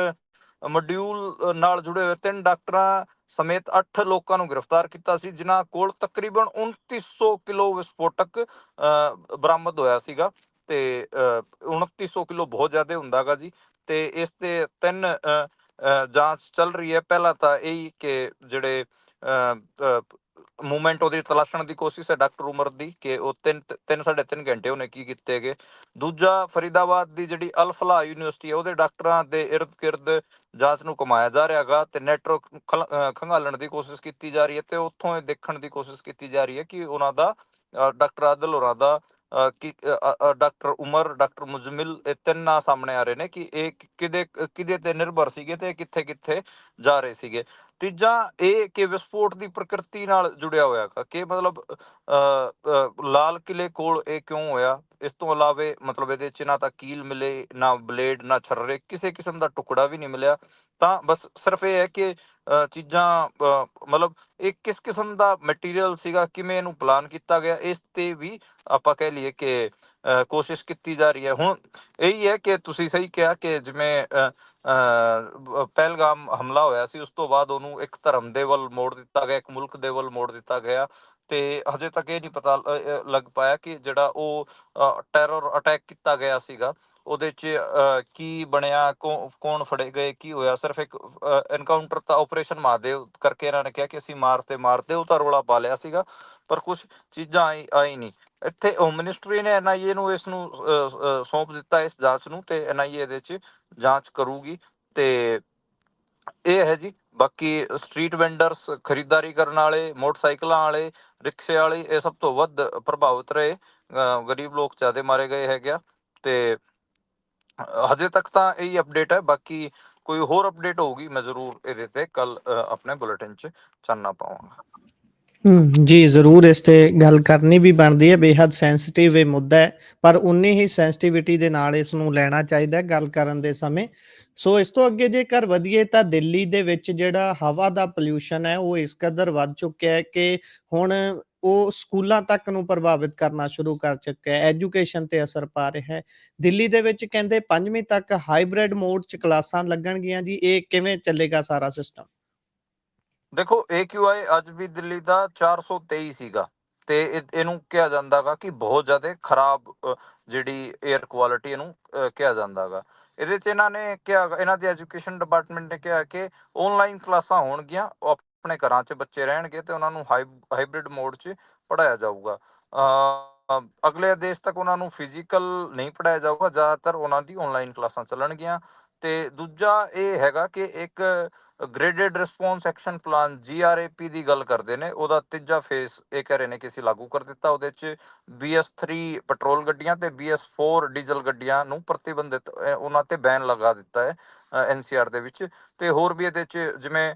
ਮੋਡਿਊਲ ਨਾਲ ਜੁੜੇ ਹੋਏ ਤਿੰਨ ਡਾਕਟਰਾਂ ਸਮੇਤ 8 ਲੋਕਾਂ ਨੂੰ ਗ੍ਰਿਫਤਾਰ ਕੀਤਾ ਸੀ, ਜਿਨ੍ਹਾਂ ਕੋਲ ਤਕਰੀਬਨ 2900 ਕਿਲੋ ਵਿਸਫੋਟਕ ਬਰਾਮਦ ਹੋਇਆ ਸੀਗਾ। ਤੇ ਅ, 2900 ਕਿਲੋ ਬਹੁਤ ਜ਼ਿਆਦਾ ਹੁੰਦਾਗਾ ਜੀ। ਤੇ ਇਸ ਤੇ ਤਿੰਨ ਜਾਂਚ ਚੱਲ ਰਹੀ ਹੈ। ਪਹਿਲਾਂ ਤਾਂ ਇਹ ਕਿ ਜਿਹੜੇ ਮੂਵਮੈਂਟ ਉਹਦੀ ਤਲਾਸ਼ਣ ਦੀ ਕੋਸ਼ਿਸ਼ ਹੈ ਡਾਕਟਰ ਉਮਰ ਦੀ ਕਿ ਉਹ ਤਿੰਨ ਤਿੰਨ ਸਾਢੇ ਤਿੰਨ ਘੰਟੇ ਉਹਨੇ ਕੀ ਕੀਤੇ ਹੈਗੇ। ਦੂਜਾ ਫਰੀਦਾਬਾਦ ਦੀ ਜਿਹੜੀ ਅਲਫਲਾ ਯੂਨੀਵਰਸਿਟੀ ਹੈ ਉਹਦੇ ਡਾਕਟਰਾਂ ਦੇ ਇਰਦ ਗਿਰਦ ਜਾਂਚ ਨੂੰ ਕਮਾਇਆ ਜਾ ਰਿਹਾ ਹੈਗਾ ਤੇ ਨੈਟਵਰਕ ਖੰਗਾਲਣ ਦੀ ਕੋਸ਼ਿਸ਼ ਕੀਤੀ ਜਾ ਰਹੀ ਹੈ ਤੇ ਉੱਥੋਂ ਇਹ ਦੇਖਣ ਦੀ ਕੋਸ਼ਿਸ਼ ਕੀਤੀ ਜਾ ਰਹੀ ਹੈ ਕਿ ਉਹਨਾਂ ਦਾ ਡਾਕਟਰ ਆਦਲ ਹੋਰਾਂ ਦਾ ਕਿ ਡਾਕਟਰ ਉਮਰ ਡਾਕਟਰ ਮੁਜਮਿਲ ਇਹ ਤਿੰਨਾਂ ਸਾਹਮਣੇ ਆ ਰਹੇ ਨੇ ਕਿ ਇਹ ਕਿਦੇ ਕਿਦੇ ਤੇ ਨਿਰਭਰ ਸੀਗੇ ਤੇ ਕਿੱਥੇ ਕਿੱਥੇ ਜਾ ਰਹੇ ਸੀਗੇ। ਤੀਜਾ ਇਹ ਕਿ ਵਿਸਫੋਟ ਦੀ ਪ੍ਰਕਿਰਤੀ ਨਾਲ ਜੁੜਿਆ ਹੋਇਆ ਹੈਗਾ ਕਿ ਮਤਲਬ ਅ, ਲਾਲ ਕਿਲੇ ਕੋਲ ਇਹ ਕਿਉਂ ਹੋਇਆ? ਇਸ ਤੋਂ ਇਲਾਵੇ ਮਤਲਬ ਇਹਦੇ ਚ ਨਾ ਤਾਂ ਕੀਲ ਮਿਲੇ ਨਾ ਬਲੇਡ ਨਾ ਛਰਰੇ ਕਿਸੇ ਕਿਸਮ ਦਾ ਟੁਕੜਾ ਵੀ ਨਹੀਂ ਮਿਲਿਆ। ਤਾਂ ਬਸ ਸਿਰਫ ਇਹ ਹੈ ਕਿ ਚੀਜ਼ਾਂ ਮਤਲਬ ਇਹ ਕਿਸ ਕਿਸਮ ਦਾ ਮਟੀਰੀਅਲ ਸੀਗਾ ਕਿਵੇਂ ਇਹਨੂੰ ਪਲਾਨ ਕੀਤਾ ਗਿਆ ਇਸ ਤੇ ਵੀ ਆਪਾਂ ਕਹਿ ਲਈਏ ਕਿ ਕੋਸ਼ਿਸ਼ ਕੀਤੀ ਜਾ ਰਹੀ ਹੈ। ਹੁਣ ਇਹੀ ਹੈ ਕਿ ਤੁਸੀਂ ਸਹੀ ਕਿਹਾ ਕਿ ਜਿਵੇਂ ਅ, ਅ, ਪਹਿਲਗਾਮ ਹਮਲਾ ਹੋਇਆ ਸੀ ਉਸ ਤੋਂ ਬਾਅਦ ਉਹਨੂੰ ਇੱਕ ਧਰਮ ਦੇ ਵੱਲ ਮੋੜ ਦਿੱਤਾ ਗਿਆ ਇੱਕ ਮੁਲਕ ਦੇ ਵੱਲ ਮੋੜ ਦਿੱਤਾ ਗਿਆ ਤੇ ਹਜੇ ਤੱਕ ਇਹ ਨਹੀਂ ਪਤਾ ਲੱਗ ਪਾਇਆ ਕਿ ਜਿਹੜਾ ਉਹ ਟੈਰਰ ਅਟੈਕ ਕੀਤਾ ਗਿਆ ਸੀਗਾ। ਉਹਦੇ ਚ ਅ, ਕੀ ਬਣਿਆ ਕੌ- ਕੌਣ ਫੜੇ ਗਏ ਕੀ ਹੋਇਆ? ਸਿਰਫ ਇੱਕ ਐਨਕਾਊਂਟਰ ਤਾਂ ਆਪਰੇਸ਼ਨ ਮਹਾਦੇਵ ਕਰਕੇ ਇਹਨਾਂ ਨੇ ਕਿਹਾ ਕਿ ਅਸੀਂ ਮਾਰਤੇ ਮਾਰਦੇ ਉਹ ਤਾਂ ਰੋਲਾ ਪਾ ਲਿਆ ਸੀਗਾ ਪਰ ਕੁਝ ਚੀਜ਼ਾਂ ਆਈ ਆਈ ਨਹੀਂ। ਇੱਥੇ ਹੋਮ ਮਿਨਿਸਟਰੀ ਨੇ ਐਨਆਈਏ ਨੂੰ ਇਸ ਨੂੰ ਸੌਂਪ ਦਿੱਤਾ ਇਸ ਜਾਂਚ ਨੂੰ ਤੇ ਐਨਆਈਏ ਇਹਦੇ 'ਚ ਜਾਂਚ ਕਰੂਗੀ ਤੇ ਇਹ ਹੈ ਜੀ ਬਾਕੀ ਸਟਰੀਟ ਵੈਂਡਰਸ ਖਰੀਦਦਾਰੀ ਕਰਨ ਵਾਲੇ ਮੋਟਰਸਾਈਕਲਾਂ ਵਾਲੇ ਰਿਕਸ਼ੇ ਵਾਲੇ ਇਹ ਸਭ ਤੋਂ ਵੱਧ ਪ੍ਰਭਾਵਿਤ ਰਹੇ। ਅ, ਗਰੀਬ ਲੋਕ ਜ਼ਿਆਦਾ ਮਾਰੇ ਗਏ ਹੈਗੇ ਆ ਤੇ ਹਜੇ ਤੱਕ ਤਾਂ ਇਹੀ ਅਪਡੇਟ ਹੈ, ਬਾਕੀ ਕੋਈ ਹੋਰ ਅਪਡੇਟ ਹੋਊਗੀ, ਮੈਂ ਜ਼ਰੂਰ ਇਹਦੇ ਤੇ ਕੱਲ ਆਪਣੇ ਬੁਲੇਟਿਨ 'ਚ ਚਾਨਣਾ ਪਾਵਾਂਗਾ।
ਜੀ ਜ਼ਰੂਰ ਇਸ ਤੇ ਗੱਲ ਕਰਨੀ ਵੀ ਬਣਦੀ ਹੈ ਬੇहद ਸੈਂਸਿਟਿਵ ਇਹ ਮੁੱਦਾ ਹੈ, ਪਰ ਉਨੀ ਹੀ ਸੈਂਸਿਟਿਵਿਟੀ ਦੇ ਨਾਲ ਇਸ ਨੂੰ ਲੈਣਾ ਚਾਹੀਦਾ ਹੈ ਗੱਲ ਕਰਨ ਦੇ ਸਮੇਂ। ਸੋ ਇਸ ਤੋਂ ਅੱਗੇ ਜੇਕਰ ਵਧੀਏ ਤਾਂ ਦਿੱਲੀ ਦੇ ਵਿੱਚ ਜਿਹੜਾ ਹਵਾ ਦਾ ਪੋਲਿਊਸ਼ਨ ਹੈ, ਉਹ ਇਸ ਕਦਰ ਵੱਧ ਚੁੱਕਿਆ ਹੈ ਕਿ ਹੁਣ ਉਹ ਸਕੂਲਾਂ ਤੱਕ ਨੂੰ ਪ੍ਰਭਾਵਿਤ ਕਰਨਾ ਸ਼ੁਰੂ ਕਰ ਚੁੱਕਿਆ ਹੈ। ਐਜੂਕੇਸ਼ਨ ਤੇ ਅਸਰ ਪਾ ਰਿਹਾ ਹੈ। ਦਿੱਲੀ ਦੇ ਵਿੱਚ ਕਹਿੰਦੇ 5ਵੀਂ ਤੱਕ ਹਾਈਬ੍ਰਿਡ ਮੋਡ 'ਚ ਕਲਾਸਾਂ ਲੱਗਣਗੀਆਂ ਜੀ। ਇਹ ਕਿਵੇਂ ਚੱਲੇਗਾ ਸਾਰਾ ਸਿਸਟਮ
ਦੇਖੋ AQI ਅੱਜ ਵੀ ਦਿੱਲੀ ਦਾ 423 ਸੀਗਾ ਤੇ ਇਹਨੂੰ ਕਿਹਾ ਜਾਂਦਾਗਾ ਕਿ ਬਹੁਤ ਜ਼ਿਆਦਾ ਖਰਾਬ ਜਿਹੜੀ 에ਅਰ ਕੁਆਲਿਟੀ ਇਹਨੂੰ ਅ, ਕਿਹਾ ਜਾਂਦਾਗਾ। ਇਹਦੇ 'ਚ ਇਹਨਾਂ ਨੇ ਕਿਹਾ ਇਹਨਾਂ ਦੇ ਐਜੂਕੇਸ਼ਨ ਡਿਪਾਰਟਮੈਂਟ ਨੇ ਕਿਹਾ ਕਿ ਆਨਲਾਈਨ ਕਲਾਸਾਂ ਹੋਣਗੀਆਂ ਆਪਣੇ ਘਰਾਂ 'ਚ ਬੱਚੇ ਰਹਿਣਗੇ ਤੇ ਉਹਨਾਂ ਨੂੰ ਹਾਈਬ੍ਰਿਡ ਮੋਡ 'ਚ ਪੜਾਇਆ ਜਾਊਗਾ। ਅ, ਅਗਲੇ ਆਦੇਸ਼ ਤੱਕ ਉਹਨਾਂ ਨੂੰ ਫਿਜ਼ੀਕਲ ਨਹੀਂ ਪੜਾਇਆ ਜਾਊਗਾ ਜ਼ਿਆਦਾਤਰ ਉਹਨਾਂ ਦੀ ਆਨਲਾਈਨ ਕਲਾਸਾਂ ਚੱਲਣਗੀਆਂ। ਤੇ ਦੂਜਾ ਇਹ ਹੈਗਾ ਕਿ ਇੱਕ graded response action plan GRAP ਦੀ ਗੱਲ ਕਰਦੇ ਨੇ, ਉਹਦਾ ਤੀਜਾ ਫੇਸ ਇਹ ਕਹਿ ਰਹੇ ਨੇ ਕਿ ਅਸੀਂ ਲਾਗੂ ਕਰ ਦਿੱਤਾ, ਉਹਦੇ ਚ BS3 ਪੈਟਰੋਲ ਗੱਡੀਆਂ ਤੇ BS4 ਡੀਜ਼ਲ ਗੱਡੀਆਂ ਨੂੰ ਪ੍ਰਤੀਬੰਧਿਤ ਉਹਨਾਂ ਤੇ ਬੈਨ ਲਗਾ ਦਿੱਤਾ ਹੈ NCR ਦੇ ਵਿੱਚ। ਤੇ ਹੋਰ ਵੀ ਇਹਦੇ ਚ ਜਿਵੇਂ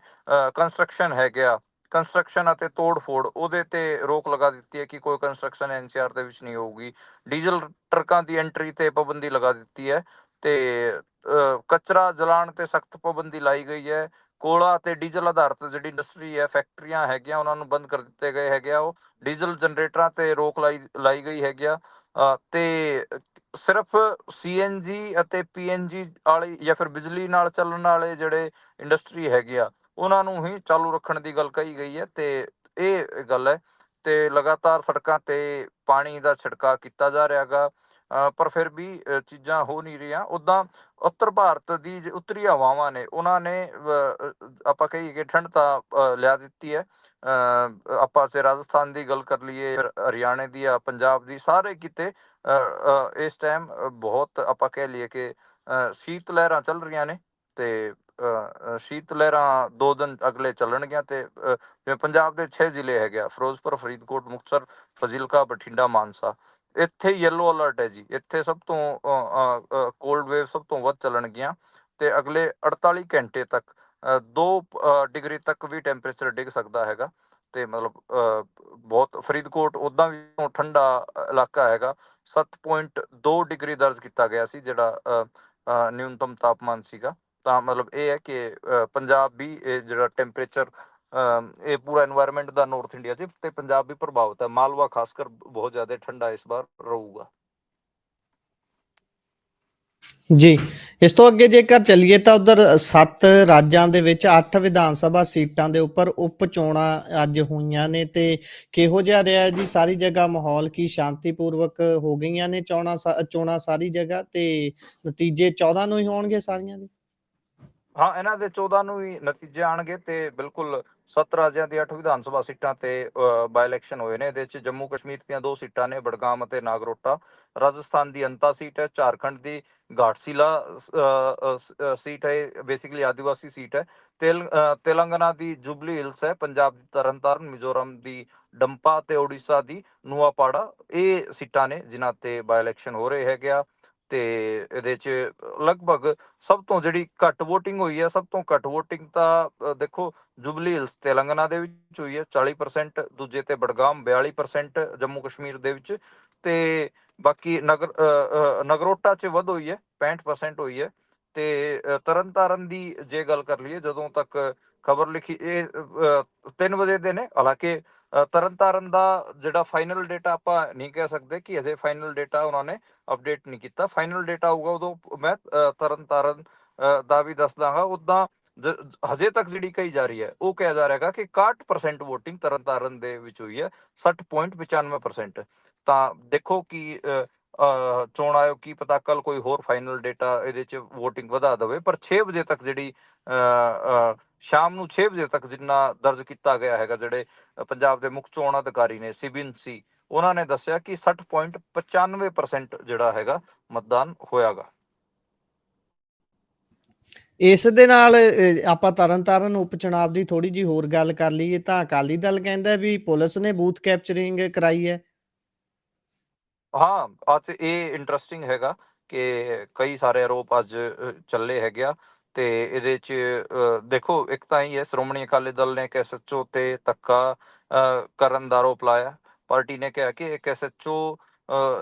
ਕੰਸਟਰਕਸ਼ਨ ਹੈ ਗਿਆ ਕੰਸਟਰਕਸ਼ਨ ਅਤੇ ਤੋੜ-ਫੋੜ, ਉਹਦੇ ਤੇ ਰੋਕ ਲਗਾ ਦਿੱਤੀ ਹੈ ਕਿ ਕੋਈ ਕੰਸਟਰਕਸ਼ਨ NCR ਦੇ ਵਿੱਚ ਨਹੀਂ ਹੋਊਗੀ। ਡੀਜ਼ਲ ਟਰੱਕਾਂ ਦੀ ਐਂਟਰੀ ਤੇ ਪਾਬੰਦੀ ਲਗਾ ਦਿੱਤੀ ਹੈ ਤੇ ਕਚਰਾ ਜਲਾਉਣ ਤੇ ਸਖਤ ਪਾਬੰਦੀ ਲਾਈ ਗਈ ਹੈ। ਕੋਲਾ ਤੇ ਡੀਜ਼ਲ ਆਧਾਰਿਤ ਜਿਹੜੀ ਇੰਡਸਟਰੀ ਹੈ ਫੈਕਟਰੀਆਂ ਹੈਗੀਆਂ, ਉਹਨਾਂ ਨੂੰ ਬੰਦ ਕਰ ਦਿੱਤੇ ਗਏ ਹੈਗੇ ਆ। ਉਹ ਡੀਜ਼ਲ ਜਨਰੇਟਰਾਂ ਤੇ ਰੋਕ ਲਾਈ ਲਾਈ ਗਈ ਹੈਗੀ ਆ। ਤੇ ਸਿਰਫ ਸੀਐਨਜੀ ਅਤੇ ਪੀਐਨਜੀ ਵਾਲੀ ਜਾਂ ਫਿਰ ਬਿਜਲੀ ਨਾਲ ਚੱਲਣ ਵਾਲੇ ਜਿਹੜੇ ਇੰਡਸਟਰੀ ਹੈਗੇ ਆ, ਉਹਨਾਂ ਨੂੰ ਹੀ ਚਾਲੂ ਰੱਖਣ ਦੀ ਗੱਲ ਕਹੀ ਗਈ ਹੈ। ਤੇ ਇਹ ਗੱਲ ਹੈ, ਤੇ ਲਗਾਤਾਰ ਸੜਕਾਂ ਤੇ ਪਾਣੀ ਦਾ ਛਿੜਕਾਅ ਕੀਤਾ ਜਾ ਰਿਹਾ ਰਿਹਾਗਾ ਪਰ ਫਿਰ ਵੀ ਚੀਜ਼ਾਂ ਹੋ ਨਹੀਂ ਰਹੀਆਂ। ਉਦਾਂ ਉੱਤਰ ਭਾਰਤ ਦੀ ਉੱਤਰੀ ਹਵਾਵਾਂ ਨੇ ਉਹਨਾਂ ਨੇ ਆਪਾਂ ਕਹੀਏ ਕਿ ਠੰਡ ਤਾਂ ਅ, ਲਿਆ ਦਿੱਤੀ ਹੈ। ਆਪਾਂ ਤੇ ਰਾਜਸਥਾਨ ਦੀ ਗੱਲ ਕਰ ਲਈਏ ਫਿਰ ਹਰਿਆਣੇ ਦੀ ਆ ਪੰਜਾਬ ਦੀ ਸਾਰੇ ਕਿਤੇ ਅ, ਇਸ ਟਾਈਮ ਬਹੁਤ ਆਪਾਂ ਕਹਿ ਲਈਏ ਕਿ ਅ, ਸ਼ੀਤ ਲਹਿਰਾਂ ਚੱਲ ਰਹੀਆਂ ਨੇ ਤੇ ਅ, ਸ਼ੀਤ ਲਹਿਰਾਂ ਦੋ ਦਿਨ ਅਗਲੇ ਚੱਲਣਗੀਆਂ ਤੇ ਜਿਵੇਂ ਪੰਜਾਬ ਦੇ 6 ਜ਼ਿਲ੍ਹੇ ਹੈਗੇ ਆ ਫਿਰੋਜ਼ਪੁਰ ਫਰੀਦਕੋਟ ਮੁਕਤਸਰ ਫਜ਼ਿਲਕਾ ਬਠਿੰਡਾ ਮਾਨਸਾ। ਇੱਥੇ ਯੈਲੋ ਅਲਰਟ ਹੈ ਜੀ। ਇੱਥੇ ਸਭ ਤੋਂ ਕੋਲਡ ਵੇਵ ਸਭ ਤੋਂ ਵੱਧ ਚੱਲਣਗੀਆਂ ਤੇ ਅਗਲੇ 48 ਘੰਟੇ ਤੱਕ 2 ਡਿਗਰੀ ਤੱਕ ਵੀ ਟੈਂਪਰੇਚਰ ਡਿੱਗ ਸਕਦਾ ਹੈਗਾ ਤੇ ਮਤਲਬ ਬਹੁਤ ਫਰੀਦਕੋਟ ਉਦਾਂ ਵੀ ਠੰਡਾ ਇਲਾਕਾ ਹੈਗਾ। 7.2 ਡਿਗਰੀ ਦਰਜ ਕੀਤਾ ਗਿਆ ਸੀ ਜਿਹੜਾ ਨਿਊਨਤਮ ਤਾਪਮਾਨ ਸੀਗਾ। ਤਾਂ ਮਤਲਬ ਇਹ ਹੈ ਕਿ ਪੰਜਾਬ ਵੀ ਇਹ ਜਿਹੜਾ ਟੈਂਪਰੇਚਰ ਇਹ ਪੂਰਾ এনवायरमेंट ਦਾ ਨਾਰਥ ਇੰਡੀਆ 'ਚ ਤੇ ਪੰਜਾਬ ਵੀ ਪ੍ਰਭਾਵਿਤ ਹੈ। ਮਾਲਵਾ ਖਾਸ ਕਰ ਬਹੁਤ ਜ਼ਿਆਦਾ ਠੰਡਾ ਇਸ ਵਾਰ ਰਹੂਗਾ।
ਜੀ ਇਸ ਤੋਂ ਅੱਗੇ ਜੇਕਰ ਚੱਲੀਏ ਤਾਂ ਉਧਰ 7 ਰਾਜਾਂ ਦੇ ਵਿੱਚ 8 ਵਿਧਾਨ ਸਭਾ ਸੀਟਾਂ ਦੇ ਉੱਪਰ ਉਪ ਚੋਣਾਂ ਅੱਜ ਹੋਈਆਂ ਨੇ ਤੇ ਕਿਹੋ ਜਿਹਾ ਰਿਹਾ ਜੀ ਸਾਰੀ ਜਗ੍ਹਾ ਮਾਹੌਲ ਕੀ ਸ਼ਾਂਤੀਪੂਰਵਕ ਹੋ ਗਈਆਂ ਨੇ ਚੋਣਾਂ ਚੋਣਾਂ ਸਾਰੀ ਜਗ੍ਹਾ ਤੇ ਨਤੀਜੇ 14 ਨੂੰ ਹੀ ਹੋਣਗੇ ਸਾਰੀਆਂ ਦੇ?
ਹਾਂ ਇਹਨਾਂ ਦੇ 14 ਨੂੰ ਹੀ ਨਤੀਜੇ ਆਣਗੇ ਤੇ ਬਿਲਕੁਲ 7 ਰਾਜਿਆਂ ਦੀ 8 ਵਿਧਾਨ ਸਭਾ ਸੀਟਾਂ ਤੇ ਬਾਈ ਇਲੈਕਸ਼ਨ ਹੋਏ ਨੇ। ਇਹਦੇ ਵਿੱਚ ਜੰਮੂ ਕਸ਼ਮੀਰ ਦੀਆਂ ਦੋ ਸੀਟਾਂ ਨੇ ਬੜਗਾਮ ਅਤੇ ਨਾਗਰੋਟਾ। ਰਾਜਸਥਾਨ ਦੀ ਅੰਤਾ ਸੀਟ ਹੈ, ਝਾਰਖੰਡ ਦੀ ਘਾਟਸ਼ੀਲਾ ਸੀਟ ਹੈ ਬੇਸਿਕਲੀ ਆਦੀਵਾਸੀ ਸੀਟ ਹੈ। ਤੇਲ ਤੇਲੰਗਾਨਾ ਦੀ ਜੁਬਲੀ ਹਿਲਸ ਹੈ, ਪੰਜਾਬ ਦੀ ਤਰਨਤਾਰਨ, ਮਿਜ਼ੋਰਮ ਦੀ ਡੰਪਾ ਤੇ ਓਡੀਸ਼ਾ ਦੀ ਨੂਆਪਾੜਾ। ਇਹ ਸੀਟਾਂ ਨੇ ਜਿਨ੍ਹਾਂ ਤੇ ਬਾਈ ਇਲੈਕਸ਼ਨ ਹੋ ਰਹੇ ਹੈਗੇ ਆ। ਤੇ ਇਹਦੇ ਚ ਲਗਭਗ ਸਭ ਤੋਂ ਜਿਹੜੀ ਘੱਟ VOTING ਹੋਈ ਹੈ, ਸਭ ਤੋਂ ਘੱਟ VOTING ਤਾਂ ਦੇਖੋ ਜੁਬਲੀ ਹਿਲਸ ਤੇਲੰਗਾਨਾ ਦੇ ਵਿੱਚ ਹੋਈ ਹੈ 40% ਦੂਜੇ ਤੇ ਬੜਗਾਮ 42% ਜੰਮੂ ਕਸ਼ਮੀਰ ਦੇ ਵਿੱਚ ਤੇ ਬਾਕੀ ਨਗਰ ਨਗਰੋਟਾ ਚ ਵੱਧ ਹੋਈ ਹੈ 65% ਹੋਈ ਹੈ। ਤੇ ਤਰਨਤਾਰਨ ਦੀ ਜੇ ਗੱਲ ਕਰ ਲਈਏ, ਜਦੋਂ ਤੱਕ ਖਬਰ ਲਿਖੀ, ਇਹ 3 ਵਜੇ ਦੇ ਨੇ। ਹਾਲਾਂਕਿ ਤਰਨਤਾਰਨ ਦਾ ਜਿਹੜਾ ਫਾਈਨਲ ਡੇਟਾ ਆਪਾਂ ਨਹੀਂ ਕਹਿ ਸਕਦੇ ਕਿ ਅਜੇ ਫਾਈਨਲ ਡੇਟਾ ਉਹਨਾਂ ਨੇ ਅਪਡੇਟ ਨਹੀਂ ਕੀਤਾ। ਫਾਈਨਲ ਡੇਟਾ ਆਊਗਾ ਉਦੋਂ ਮੈਂ ਤਰਨਤਾਰਨ ਦਾ ਵੀ ਦੱਸ ਦਾਂਗਾ ਉਦਾਂ ਹਜੇ ਤੱਕ ਜਿਹੜੀ ਕਹੀ ਜਾ ਰਹੀ ਹੈ, ਉਹ ਕਿਹਾ ਜਾ ਰਿਹਾ ਹੈਗਾ ਕਿ 61% VOTING ਤਰਨਤਾਰਨ ਦੇ ਵਿੱਚ ਹੋਈ ਹੈ 60.95% ਤਾਂ ਦੇਖੋ ਕਿ ਚੋਣ ਆਯੋਗ ਕੀ ਪਤਾ ਕੱਲ ਕੋਈ ਹੋਰ ਫਾਈਨਲ ਡੇਟਾ ਇਹਦੇ ਚ VOTING ਵਧਾ ਦੇਵੇ। ਪਰ 6 ਵਜੇ ਤੱਕ ਜਿਹੜੀ ਸ਼ਾਮ ਨੂੰ 6 ਵਜੇ ਤੱਕ ਜਿੰਨਾ ਦਰਜ ਕੀਤਾ ਗਿਆ ਹੈਗਾ ਜਿਹੜੇ ਪੰਜਾਬ ਦੇ ਮੁੱਖ ਚੋਣ ਅਧਿਕਾਰੀ ਨੇ ਸਿਬਿਨ ਉਹਨਾਂ ਨੇ ਦੱਸਿਆ ਕਿ 60.95% ਜਿਹੜਾ ਹੈਗਾ ਮਤਦਾਨ ਹੋਇਆਗਾ।
ਇਸ ਦੇ ਨਾਲ ਅ, ਆਪਾਂ ਤਰਨਤਾਰਨ ਉਪ ਚੁਣਾਵ ਦੀ ਥੋੜੀ ਜੀ ਹੋਰ ਗੱਲ ਕਰ ਲਈਏ ਤਾਂ ਅਕਾਲੀ ਦਲ ਕਹਿੰਦਾ ਵੀ ਪੁਲਿਸ ਨੇ ਬੂਥ ਕੈਪਚਰਿੰਗ ਕਰਾਈ ਹੈ।
ਹਾਂ ਅੱਜ ਇਹ ਇੰਟਰਸਟਿੰਗ ਹੈਗਾ ਕਿ ਕਈ ਸਾਰੇ ਆਰੋਪ ਅੱਜ ਚੱਲੇ ਹੈਗੇ ਆ ਤੇ ਇਹਦੇ ਚ ਅ, ਦੇਖੋ ਇੱਕ ਤਾਂ ਹੀ ਹੈ ਸ਼੍ਰੋਮਣੀ ਅਕਾਲੀ ਦਲ ਨੇ ਐਸਐਚਓ ਤੇ ਧੱਕਾ ਕਰਨ ਦਾ ਆਰੋਪ ਲਾਇਆ। ਪਾਰਟੀ ਨੇ ਕਿਹਾ ਕਿ ਇੱਕ ਐਸਐਚਓ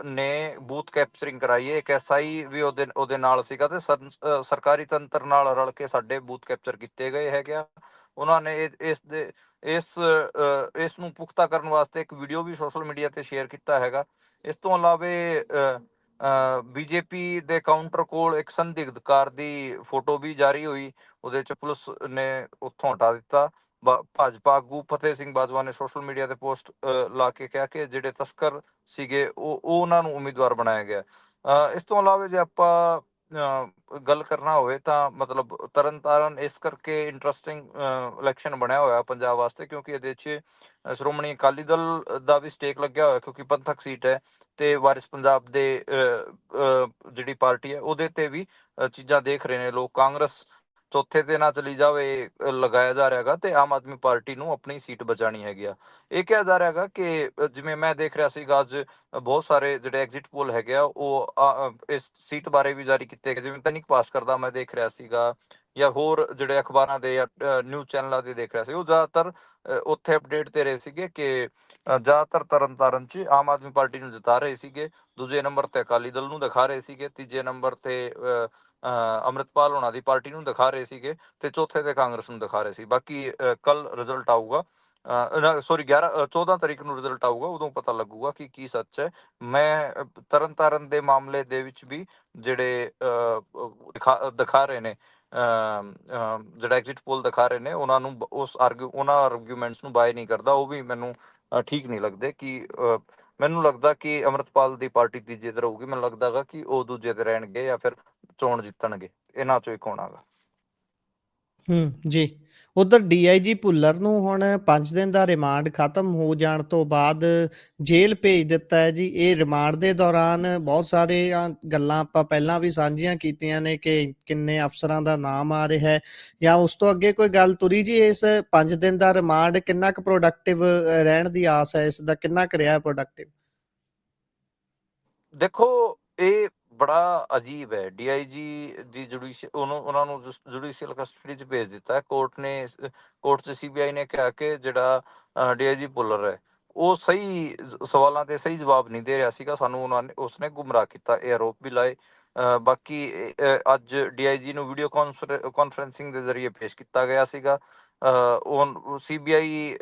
ਨੇ ਬੂਥ ਕੈਪਚਰਿੰਗ ਕਰਾਈ ਹੈ ਇੱਕ ਐਸਆਈ ਵੀ ਉਹਦੇ ਉਹਦੇ ਨਾਲ ਸੀਗਾ ਤੇ ਸਰਕਾਰੀ ਤੰਤਰ ਨਾਲ ਰਲ ਕੇ ਸਾਡੇ ਬੂਥ ਕੈਪਚਰ ਕੀਤੇ ਗਏ ਹੈਗੇ ਆ। ਉਹਨਾਂ ਨੇ ਇਹ- ਇਸ ਦੇ ਇਸ ਇਸ ਨੂੰ ਪੁਖਤਾ ਕਰਨ ਵਾਸਤੇ ਇੱਕ ਵੀਡੀਓ ਵੀ ਸੋਸ਼ਲ ਮੀਡੀਆ ਤੇ ਸ਼ੇਅਰ ਕੀਤਾ ਹੈਗਾ। ਇਸ ਤੋਂ ਇਲਾਵੇ ਬੀਜੇਪੀ ਦੇ ਕਾਊਂਟਰ ਕੋਲ ਇੱਕ ਸੰਦਿਗਧ ਕਾਰ ਦੀ ਫੋਟੋ ਵੀ ਜਾਰੀ ਹੋਈ ਉਹਦੇ ਚ ਪੁਲਿਸ ਨੇ ਉੱਥੋਂ ਹਟਾ ਦਿੱਤਾ। ਭਾਜਪਾ ਆਗੂ ਫਤਿਹ ਸਿੰਘ ਬਾਜਵਾ ਨੇ ਸੋਸ਼ਲ ਮੀਡੀਆ ਤੇ ਪੋਸਟ ਲਾ ਕੇ ਕਿਹਾ ਕਿ ਜਿਹੜੇ ਤਸਕਰ ਸੀਗੇ ਉਹ ਉਹਨਾਂ ਨੂੰ ਉਮੀਦਵਾਰ ਬਣਾਇਆ ਗਿਆ। ਅ, ਇਸ ਤੋਂ ਇਲਾਵਾ ਜੇ ਆਪਾਂ ਗੱਲ ਕਰਨਾ ਹੋਵੇ ਤਾਂ ਮਤਲਬ ਤਰਨਤਾਰਨ ਇਸ ਕਰਕੇ ਇੰਟਰਸਟਿੰਗ ਇਲੈਕਸ਼ਨ ਬਣਿਆ ਹੋਇਆ ਪੰਜਾਬ ਵਾਸਤੇ ਕਿਉਂਕਿ ਇਹਦੇ 'ਚ ਸ਼੍ਰੋਮਣੀ ਅਕਾਲੀ ਦਲ ਦਾ ਵੀ ਸਟੇਕ ਲੱਗਿਆ ਹੋਇਆ ਕਿਉਂਕਿ ਪੰਥਕ ਸੀਟ ਹੈ ਤੇ ਵਾਰਿਸ ਪੰਜਾਬ ਦੇ ਅ, ਜਿਹੜੀ ਪਾਰਟੀ ਹੈ ਉਹਦੇ ਤੇ ਵੀ ਚੀਜ਼ਾਂ ਦੇਖ ਰਹੇ ਨੇ ਲੋਕ ਕਾਂਗਰਸ ਚੌਥੇ ਤੇ ਨਾ ਚਲੀ ਜਾਵੇ ਲਗਾਇਆ ਜਾ ਰਿਹਾਗਾ ਤੇ ਆਮ ਆਦਮੀ ਪਾਰਟੀ ਨੂੰ ਆਪਣੀ ਸੀਟ ਬਚਾਣੀ ਹੈਗੀ ਆ। ਇਹ ਕਿਹਾ ਜਾ ਰਿਹਾਗਾ ਕਿ ਜਿਵੇਂ ਮੈਂ ਦੇਖ ਰਿਹਾ ਸੀਗਾ ਅੱਜ ਬਹੁਤ ਸਾਰੇ ਜਿਹੜੇ ਐਗਜ਼ਿਟ ਪੋਲ ਹੈਗੇ ਆ ਉਹ ਇਸ ਸੀਟ ਬਾਰੇ ਵੀ ਜਾਰੀ ਕੀਤੇ ਗਏ। ਜਿਵੇਂ ਤਨਿਕ ਪਾਸ ਕਰਦਾ ਮੈਂ ਦੇਖ ਰਿਹਾ ਸੀਗਾ ਜਾਂ ਹੋਰ ਜਿਹੜੇ ਅਖਬਾਰਾਂ ਦੇ ਜਾਂ ਨਿਊਜ਼ ਚੈਨਲਾਂ ਦੇ ਦੇਖ ਰਿਹਾ ਸੀ ਉਹ ਜ਼ਿਆਦਾਤਰ ਉੱਥੇ ਅਪਡੇਟ ਤੇ ਰਹੇ ਸੀਗੇ ਕਿ ਅ, ਜ਼ਿਆਦਾਤਰ ਤਰਨਤਾਰਨ ਚ ਆਮ ਆਦਮੀ ਪਾਰਟੀ ਨੂੰ ਜਿਤਾ ਰਹੇ ਸੀਗੇ। ਦੂਜੇ ਨੰਬਰ ਤੇ ਅਕਾਲੀ ਦਲ ਨੂੰ ਦਿਖਾ ਰਹੇ ਸੀਗੇ। ਤੀਜੇ ਨੰਬਰ ਤੇ ਅ, ਅੰਮ੍ਰਿਤਪਾਲ ਹੋਣਾ ਦੀ ਪਾਰਟੀ ਨੂੰ ਦਿਖਾ ਰਹੇ ਸੀਗੇ ਤੇ ਚੌਥੇ ਤੇ ਕਾਂਗਰਸ ਨੂੰ ਦਿਖਾ ਰਹੇ ਸੀ। ਬਾਕੀ ਕੱਲ ਰਿਜ਼ਲਟ ਆਊਗਾ। ਸੌਰੀ 11 14 ਤਰੀਕ ਨੂੰ ਰਿਜ਼ਲਟ ਆਊਗਾ ਉਦੋਂ ਪਤਾ ਲੱਗੂਗਾ ਕਿ ਕੀ ਸੱਚ ਹੈ। ਮੈਂ ਅ, ਤਰਨਤਾਰਨ ਦੇ ਮਾਮਲੇ ਦੇ ਵਿੱਚ ਵੀ ਜਿਹੜੇ ਦਿਖਾ ਰਹੇ ਨੇ ਜਿਹੜਾ ਐਗਜ਼ਿਟ ਪੋਲ ਦਿਖਾ ਰਹੇ ਨੇ ਉਹਨਾਂ ਨੂੰ ਉਸ ਆਰਗੂ ਉਹਨਾਂ ਆਰਗੂਮੈਂਟਸ ਨੂੰ ਬਾਏ ਨਹੀਂ ਕਰਦਾ। ਉਹ ਵੀ ਮੈਨੂੰ ਠੀਕ ਨਹੀਂ ਲੱਗਦੇ ਕਿ ਮੈਨੂੰ ਲੱਗਦਾ ਕਿ ਅਮਰਤਪਾਲ ਦੀ ਪਾਰਟੀ ਤੀਜੇ ਤੇ ਰਹੂਗੀ। ਮੈਨੂੰ ਲੱਗਦਾਗਾ ਕਿ ਉਹ ਦੂਜੇ ਤੇ ਰਹਿਣਗੇ ਜਾਂ ਫਿਰ ਚੋਣ ਜਿੱਤਣਗੇ। ਇਹਨਾਂ ਚੋਂ ਇੱਕ ਹੋਣਾਗਾ।
ਹੂੰ, ਜੀ। ਉਧਰ ਡੀਆਈਜੀ ਭੁੱਲਰ ਨੂੰ ਹੁਣ 5 ਦਿਨ ਦਾ ਰਿਮਾਂਡ ਖਤਮ ਹੋ ਜਾਣ ਤੋਂ ਬਾਅਦ ਜੇਲ੍ਹ ਭੇਜ ਦਿੱਤਾ ਹੈ ਜੀ। ਇਹ ਰਿਮਾਂਡ ਦੇ ਦੌਰਾਨ ਬਹੁਤ ਸਾਰੇ ਗੱਲਾਂ ਆਪਾਂ ਪਹਿਲਾਂ ਵੀ ਸਾਂਝੀਆਂ ਕੀਤੀਆਂ ਨੇ ਕਿ ਕਿੰਨੇ ਅਫਸਰਾਂ ਦਾ ਨਾਮ ਆ ਰਿਹਾ ਹੈ। ਜਾਂ ਉਸ ਤੋਂ ਅੱਗੇ ਕੋਈ ਗੱਲ ਤੁਰੀ ਜੀ, ਇਸ 5 ਦਿਨ ਦਾ ਰਿਮਾਂਡ ਕਿੰਨਾ ਕੁ ਪ੍ਰੋਡਕਟਿਵ ਰਹਿਣ ਦੀ ਆਸ ਹੈ? ਇਸ ਦਾ ਕਿੰਨਾ ਕੁ ਰਿਹਾ ਪ੍ਰੋਡਕਟਿਵ
ਦੇਖੋ, ਇਹ ਬੜਾ ਅਜੀਬ ਹੈ। ਡੀਆਈਜੀ ਦੀ ਜੁਡੀਸ਼ੀਅਲ ਉਹਨੂੰ ਉਹਨਾਂ ਨੂੰ ਜੁਡੀਸ਼ੀਅਲ ਕਸਟਡੀ 'ਚ ਭੇਜ ਦਿੱਤਾ। ਕੋਰਟ ਨੇ ਕੋਰਟ 'ਚ ਸੀਬੀਆਈ ਨੇ ਕਿਹਾ ਕਿ ਜਿਹੜਾ ਡੀਆਈਜੀ ਪੁੱਲਰ ਹੈ ਉਹ ਸਹੀ ਸਵਾਲਾਂ ਤੇ ਸਹੀ ਜਵਾਬ ਨਹੀਂ ਦੇ ਰਿਹਾ ਸੀਗਾ। ਸਾਨੂੰ ਉਹਨਾਂ ਨੇ ਉਸਨੇ ਗੁੰਮਰਾਹ ਕੀਤਾ ਇਹ ਆਰੋਪ ਵੀ ਲਾਏ। ਬਾਕੀ ਇਹ, ਅ, ਅੱਜ ਡੀਆਈਜੀ ਨੂੰ ਵੀਡੀਓ ਕਾਨਫਰੈਂਸਿੰਗ ਦੇ ਜ਼ਰੀਏ ਪੇਸ਼ ਕੀਤਾ ਗਿਆ ਸੀਗਾ। ਉਹ CBI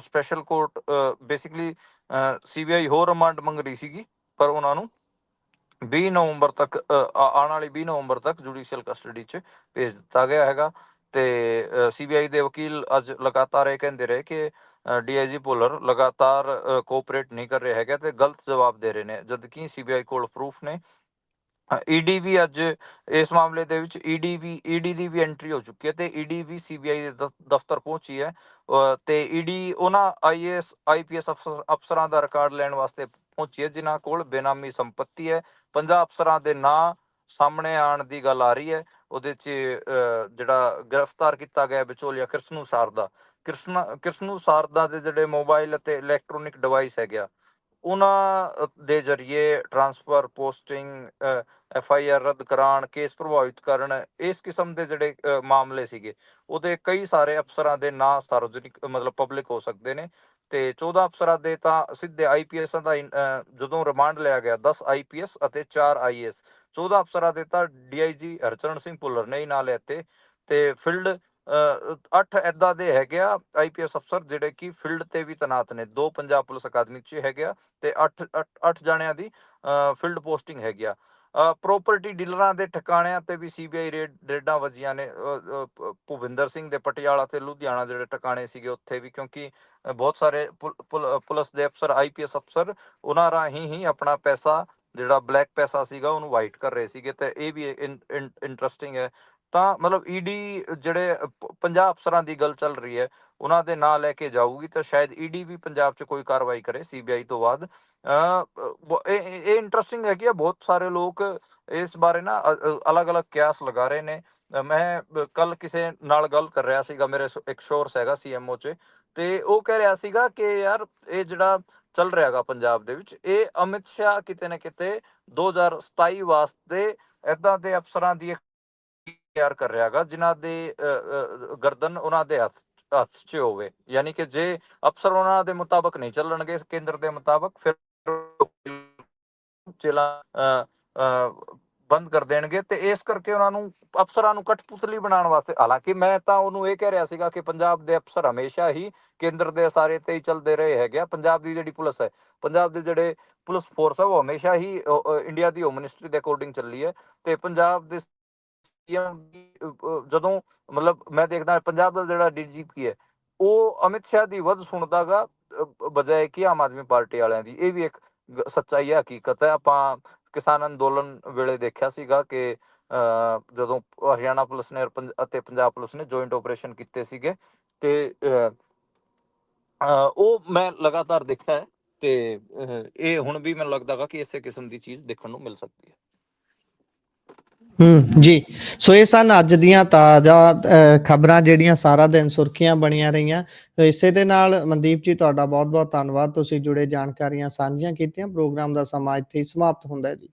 special court basically CBI ਹੋਰ ਰਿਮਾਂਡ ਮੰਗ ਰਹੀ ਸੀਗੀ ਪਰ ਉਹਨਾਂ ਨੂੰ 20 ਨਵੰਬਰ ਤੱਕ ਅ, ਆਉਣ ਵਾਲੀ 20 ਨਵੰਬਰ ਤੱਕ ਜੁਡੀਸ਼ੀਅਲ ਕਸਟਡੀ 'ਚ ਭੇਜ ਦਿੱਤਾ ਗਿਆ ਹੈਗਾ। ਤੇ ਸੀਬੀਆਈ ਦੇ ਵਕੀਲ ਅੱਜ ਲਗਾਤਾਰ ਇਹ ਕਹਿੰਦੇ ਰਹੇ ਕਿ ਡੀਆਈਜੀ ਭੁੱਲਰ ਲਗਾਤਾਰ ਕੋਆਪਰੇਟ ਨਹੀਂ ਕਰ ਰਹੇ ਹੈਗੇ ਤੇ ਗਲਤ ਜਵਾਬ ਦੇ ਰਹੇ ਨੇ ਜਦਕਿ ਸੀਬੀਆਈ ਕੋਲ ਪ੍ਰੂਫ ਨੇ। ਈਡੀ ਵੀ ਅੱਜ ਇਸ ਮਾਮਲੇ ਦੇ ਵਿੱਚ ਈਡੀ ਵੀ ਈਡੀ ਦੀ ਵੀ ਐਂਟਰੀ ਹੋ ਚੁੱਕੀ ਹੈ ਤੇ ਈਡੀ ਵੀ ਸੀਬੀਆਈ ਦੇ ਦਫ਼- ਦਫ਼ਤਰ ਪਹੁੰਚੀ ਹੈ। ਅ, ਤੇ ਈਡੀ ਉਹਨਾਂ ਆਈਏਐਸ ਆਈਪੀਐਸ ਅਫਸਰਾਂ ਦਾ ਰਿਕਾਰਡ ਲੈਣ ਵਾਸਤੇ ਪਹੁੰਚੀ ਹੈ ਜਿਨ੍ਹਾਂ ਕੋਲ ਬੇਨਾਮੀ ਸੰਪਤੀ ਹੈ। 50 ਅਫਸਰਾਂ ਦੇ ਨਾਂ ਸਾਹਮਣੇ ਆਉਣ ਦੀ ਗੱਲ ਆ ਰਹੀ ਹੈ। ਉਹਦੇ 'ਚ ਜਿਹੜਾ ਗ੍ਰਿਫਤਾਰ ਕੀਤਾ ਗਿਆ ਵਿਚੋਲਿਆ ਕ੍ਰਿਸ਼ਨੂ ਸਾਰਦਾ। ਕ੍ਰਿਸ਼ਨਾ, ਕ੍ਰਿਸ਼ਨੂ ਸਾਰਦਾ ਦੇ ਜਿਹੜੇ ਮੋਬਾਈਲ ਅਤੇ ਇਲੈਕਟ੍ਰੋਨਿਕ ਡਿਵਾਈਸ ਹੈਗਾ ਉਹਨਾਂ ਦੇ ਜ਼ਰੀਏ transfer, posting F I R ਰੱਦ ਕਰਾਉਣ, ਕੇਸ ਪ੍ਰਭਾਵਿਤ ਕਰਨ, ਇਸ ਕਿਸਮ ਦੇ ਜਿਹੜੇ ਮਾਮਲੇ ਸੀਗੇ, ਉਹਦੇ ਕਈ ਸਾਰੇ ਅਫਸਰਾਂ ਦੇ ਨਾਂ ਸਾਰਵਜਨਿਕ ਮਤਲਬ ਪਬਲਿਕ ਹੋ ਸਕਦੇ ਨੇ। ਤੇ 14 ਅਫਸਰਾਂ ਦੇ ਤਾਂ ਸਿੱਧੇ ਆਈਪੀਐਸ ਦਾ ਇਨ- ਅ, ਜਦੋਂ ਰਿਮਾਂਡ ਲਿਆ ਗਿਆ 10 ਆਈਪੀਐਸ ਅਤੇ 4 ਆਈਐਸ 14 ਅਫਸਰਾਂ ਦੇ ਤਾਂ ਡੀਆਈਜੀ ਹਰਚਰਨ ਸਿੰਘ ਭੁੱਲਰ ਨੇ ਹੀ ਨਾਂ ਲਿੱਤੇ ਤੇ ਫੀਲਡ 8 ਐਦਾਂ ਦੇ ਹੈਗੇ ਆ ਆਈਪੀਐਸ ਅਫਸਰ ਜਿਹੜੇ ਕਿ ਫੀਲਡ ਤੇ ਵੀ ਤੈਨਾਤ ਨੇ। ਦੋ ਪੰਜਾਬ ਪੁਲਿਸ ਅਕਾਦਮੀ 'ਚ ਹੈਗੇ ਆ ਤੇ 8 8 ਜਣਿਆਂ ਦੀ ਫੀਲਡ ਪੋਸਟਿੰਗ ਹੈਗੀ ਆ। ਪ੍ਰਾਪਰਟੀ ਡੀਲਰਾਂ ਦੇ ਠਿਕਾਣਿਆਂ ਤੇ ਵੀ ਸੀਬੀਆਈ ਰੇਡਾਂ ਵੱਜੀਆਂ ਨੇ। ਅ, ਸਿੰਘ ਦੇ ਪਟਿਆਲਾ ਤੇ ਲੁਧਿਆਣਾ ਜਿਹੜੇ ਟਿਕਾਣੇ ਸੀਗੇ ਉੱਥੇ ਵੀ ਕਿਉਂਕਿ ਬਹੁਤ ਸਾਰੇ ਪੁਲ- ਪੁਲ- ਪੁਲਿਸ ਦੇ ਅਫਸਰ ਆਈਪੀਐਸ ਅਫਸਰ ਉਹਨਾਂ ਰਾਹੀਂ ਹੀ ਆਪਣਾ ਪੈਸਾ ਜਿਹੜਾ ਬਲੈਕ ਪੈਸਾ ਸੀਗਾ ਉਹਨੂੰ ਵਾਈਟ ਕਰ ਰਹੇ ਸੀਗੇ ਤੇ ਇਹ ਵੀ ਇੰਟਰਸਟਿੰਗ ਹੈ। ਤਾਂ ਮਤਲਬ ਈਡੀ ਜਿਹੜੇ ਪ- 50 ਅਫਸਰਾਂ ਦੀ ਗੱਲ ਚੱਲ ਰਹੀ ਹੈ ਉਹਨਾਂ ਦੇ ਨਾਂ ਲੈ ਕੇ ਜਾਊਗੀ ਤਾਂ ਸ਼ਾਇਦ ਈਡੀ ਵੀ ਪੰਜਾਬ 'ਚ ਕੋਈ ਕਾਰਵਾਈ ਕਰੇ ਸੀਬੀਆਈ ਤੋਂ ਬਾਅਦ। ਅ, ਬ- ਇਹ ਇੰਟਰਸਟਿੰਗ ਹੈ ਕਿ ਬਹੁਤ ਸਾਰੇ ਲੋਕ ਇਸ ਬਾਰੇ ਨਾ ਅਲੱਗ-ਅਲੱਗ ਕਿਆਸ ਲਗਾ ਰਹੇ ਨੇ। ਮੈਂ ਕੱਲ ਕਿਸੇ ਨਾਲ ਗੱਲ ਕਰ ਰਿਹਾ ਸੀਗਾ ਮੇਰੇ ਇੱਕ ਸੋਰਸ ਹੈਗਾ ਸੀਐਮਓ 'ਚ ਤੇ ਉਹ ਕਹਿ ਰਿਹਾ ਸੀਗਾ ਕਿ ਯਾਰ ਇਹ ਜਿਹੜਾ ਚੱਲ ਰਿਹਾਗਾ ਪੰਜਾਬ ਦੇ ਵਿੱਚ ਇਹ ਅਮਿਤ ਸ਼ਾਹ ਕਿਤੇ ਨਾ ਕਿਤੇ 2027 ਵਾਸਤੇ ਇਦਾਂ ਦੇ ਅਫਸਰਾਂ ਦੀ ਤਿਆਰ ਕਰ ਰਿਹਾਗਾ ਜਿਨ੍ਹਾਂ ਦੇ ਗਰਦਨ ਉਹਨਾਂ ਦੇ ਹੱਥ ਹੱਥ 'ਚ ਹੋਵੇ। ਯਾਨੀ ਕਿ ਜੇ ਅਫਸਰ ਉਹਨਾਂ ਦੇ ਮੁਤਾਬਕ ਨਹੀਂ ਚੱਲਣਗੇ ਕੇਂਦਰ ਦੇ ਮੁਤਾਬਕ ਫਿਰ ਚਲਾ ਬੰਦ ਕਰ ਦੇਣਗੇ ਤੇ ਇਸ ਕਰਕੇ ਉਹਨਾਂ ਨੂੰ, ਅਫਸਰਾਂ ਨੂੰ ਕਠਪੁਤਲੀ ਬਣਾਉਣ ਵਾਸਤੇ, ਹਾਲਾਂਕਿ ਮੈਂ ਤਾਂ ਉਹਨੂੰ ਇਹ ਕਹਿ ਰਿਹਾ ਸੀਗਾ ਕਿ ਪੰਜਾਬ ਦੇ ਅਫਸਰ ਹਮੇਸ਼ਾ ਹੀ ਕੇਂਦਰ ਦੇ ਸਾਰੇ ਤੇ ਹੀ ਚੱਲਦੇ ਰਹੇ ਹੈਗੇ ਆ। ਪੰਜਾਬ ਦੀ ਜਿਹੜੀ ਪੁਲਿਸ ਹੈ, ਪੰਜਾਬ ਦੇ ਜਿਹੜੇ ਪੁਲਿਸ ਫੋਰਸ ਹੈ ਉਹ ਹਮੇਸ਼ਾ ਹੀ ਇੰਡੀਆ ਦੀ ਹੋਮ ਮਿਨਿਸਟਰੀ ਦੇ ਅਕੋਰਡਿੰਗ ਚੱਲੀ ਹੈ ਤੇ ਪੰਜਾਬ ਦੇ CM ਜਦੋਂ ਮਤਲਬ ਮੈਂ ਦੇਖਦਾ ਪੰਜਾਬ ਦਾ ਜਿਹੜਾ ਡੀਜੀਪੀ ਹੈ ਉਹ ਅਮਿਤ ਸ਼ਾਹ ਦੀ ਵੱਧ ਸੁਣਦਾਗਾ ਬਜਾਏ ਕਿ ਆਮ ਆਦਮੀ ਪਾਰਟੀ ਵਾਲਿਆਂ ਦੀ। ਇਹ ਵੀ ਇੱਕ ਸੱਚਾਈ ਹੈ ਹਕੀਕਤ ਹੈ। ਆਪਾਂ ਕਿਸਾਨ ਅੰਦੋਲਨ ਵੇਲੇ ਦੇਖਿਆ ਸੀਗਾ ਕਿ ਜਦੋਂ ਹਰਿਆਣਾ ਪੁਲਿਸ ਨੇ ਅਤੇ ਪੰਜਾਬ ਪੁਲਿਸ ਨੇ ਜੁਆਇੰਟ ਆਪਰੇਸ਼ਨ ਕੀਤੇ ਸੀਗੇ ਤੇ ਅ, ਅ, ਉਹ ਮੈਂ ਲਗਾਤਾਰ ਦੇਖਿਆ ਹੈ ਤੇ ਇਹ ਹੁਣ ਵੀ ਮੈਨੂੰ ਲੱਗਦਾਗਾ ਕਿ ਇਸੇ ਕਿਸਮ ਦੀ ਚੀਜ਼ ਦੇਖਣ ਨੂੰ ਮਿਲ ਸਕਦੀ ਹੈ।
ਹੂੰ। ਜੀ। ਸੋ ਇਹ ਸਨ ਅੱਜ ਦੀਆਂ ਤਾਜ਼ਾ ਖਬਰਾਂ ਜਿਹੜੀਆਂ ਸਾਰਾ ਦਿਨ ਸੁਰਖੀਆਂ ਬਣੀਆਂ ਰਹੀਆਂ। ਸੋ ਇਸੇ ਦੇ ਨਾਲ ਮਨਦੀਪ ਜੀ, ਤੁਹਾਡਾ ਬਹੁਤ ਬਹੁਤ ਧੰਨਵਾਦ। ਤੁਸੀਂ ਜੁੜੇ ਜਾਣਕਾਰੀਆਂ ਸਾਂਝੀਆਂ ਕੀਤੀਆਂ। ਪ੍ਰੋਗਰਾਮ ਦਾ ਸਮਾਂ ਇੱਥੇ ਹੀ ਸਮਾਪਤ ਹੁੰਦਾ ਹੈ ਜੀ।